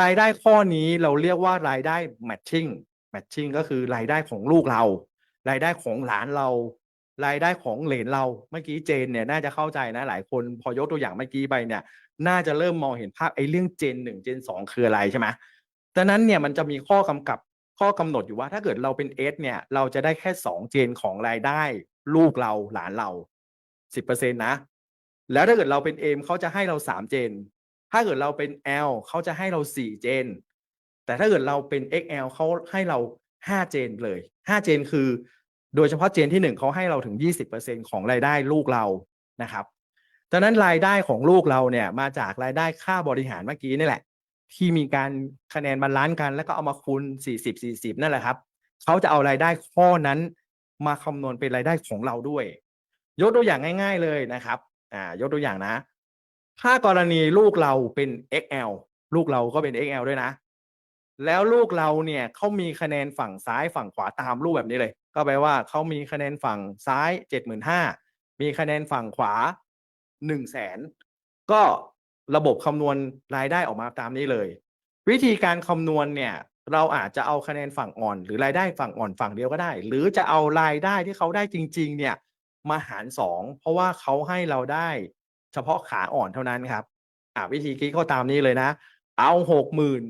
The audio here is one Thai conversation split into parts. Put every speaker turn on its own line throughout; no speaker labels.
รายได้ข้อนี้เราเรียกว่ารายได้ matching matching ก็คือรายได้ของลูกเรา รายได้ของหลานเรา รายได้ของเหลนเราเมื่อกี้เจนเนี่ยน่าจะเข้าใจนะหลายคนพอยกตัวอย่างเมื่อกี้ไปเนี่ย น่าจะเริ่มมองเห็นภาพไอ้เรื่องเจนหนึ่งเจนสองคืออะไรใช่ไหมดังนั้นเนี่ยมันจะมีข้อกำกับข้อกำหนดอยู่ว่าถ้าเกิดเราเป็นเอสเนี่ยเราจะได้แค่สองเจนของรายได้ ลูกเราหลานเราสิบเปอร์เซ็นต์นะ แล้วถ้าเกิดเราเป็น M เขาจะให้เราสามเจน ถ้าเกิดเราเป็น L เขาจะให้เราสี่เจน แต่ถ้าเกิดเราเป็น XL เขาให้เราห้าเจนเลยห้าเจนคือ โดยเฉพาะเจนที่หนึ่งเขาให้เราถึงยี่สิบเปอร์เซ็นของรายได้ลูกเรานะครับดังนั้นรายได้ของลูกเราเนี่ยมาจากรายได้ค่าบริหารเมื่อกี้นี่แหละ ที่มีการคะแนนบาลานซ์กัน แล้วก็เอามาคูณสี่สิบสี่สิบนั่นแหละครับเขาจะเอารายได้ข้อนั้น มาคำนวณเป็นรายได้ของเราด้วย ยกตัวอย่างง่าย ๆเลยนะครับอ่ายกตัวอย่างนะ ถ้ากรณีลูกเราเป็น XL ลูกเราก็เป็น XL ด้วยนะ แล้วลูกเราเนี่ยเขามีคะแนนฝั่งซ้ายฝั่งขวาตามรูปแบบนี้เลย ก็แปลว่าเขามีคะแนนฝั่งซ้ายเจ็ดหมื่นห้ามีคะแนนฝั่งขวาหนึ่งแสนก็ระบบคำนวณรายได้ออกมาตามนี้เลย วิธีการคำนวณเนี่ยเราอาจจะเอาคะแนนฝั่งอ่อน หรือรายได้ฝั่งอ่อนฝั่งเดียวก็ได้ หรือจะเอารายได้ที่เขาได้จริง ๆ เนี่ยมาหารสองเพราะว่าเขาให้เราได้ เฉพาะขาอ่อนเท่านั้นครับอ่าวิธีคิดก็ตามนี้เลยนะ เอาหกหมื่น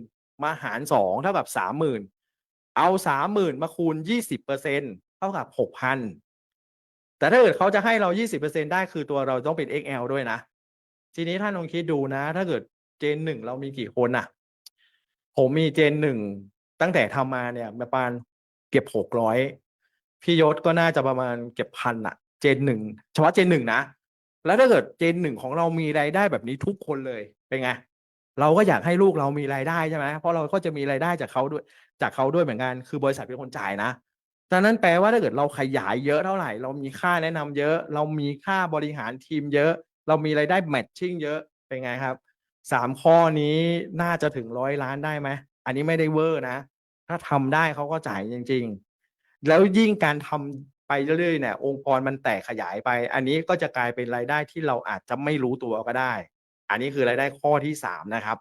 มาหารสองเท่ากับสามหมื่นเอาสามหมื่นมาคูณยี่สิบเปอร์เซ็นเท่ากับหกพันแต่ถ้าเกิดเขาจะให้เรายี่สิบเปอร์เซ็นได้คือตัวเราต้องเป็น XL ด้วยนะ ทีนี้ท่านลองคิดดูนะ ถ้าเกิดเจนหนึ่งเรามีกี่คนอะผมมีเจนหนึ่งตั้งแต่ทำมาเนี่ยประมาณเก็บหกร้อยพี่ยศก็น่าจะประมาณเก็บพันอะเจนหนึ่งเฉพาะเจนหนึ่งนะ แล้วถ้าเกิดเจนหนึ่งของเรามีรายได้แบบนี้ทุกคนเลยเป็นไงเราก็อยากให้ลูกเรามีรายได้ใช่ไหมเพราะเราก็จะมีรายได้จากเขาด้วย จากเขาด้วยเหมือนกัน คือบริษัทเป็นคนจ่ายนะดังนั้นแปลว่าถ้าเกิดเราขยายเยอะเท่าไหร่ เรามีค่าแนะนำเยอะ เรามีค่าบริหารทีมเยอะ เรามีรายได้แมทชิ่งเยอะเป็นไงครับสามข้อนี้น่าจะถึงร้อยล้านได้ไหมอันนี้ไม่ได้เวอร์นะ ถ้าทำได้เขาก็จ่ายจริง ๆ แล้วยิ่งการทำ ไปเรื่อยๆเนี่ยองค์กรมันแตกขยายไป อันนี้ก็จะกลายเป็นรายได้ที่เราอาจจะไม่รู้ตัวก็ได้ อันนี้คือรายได้ข้อที่สามนะครับ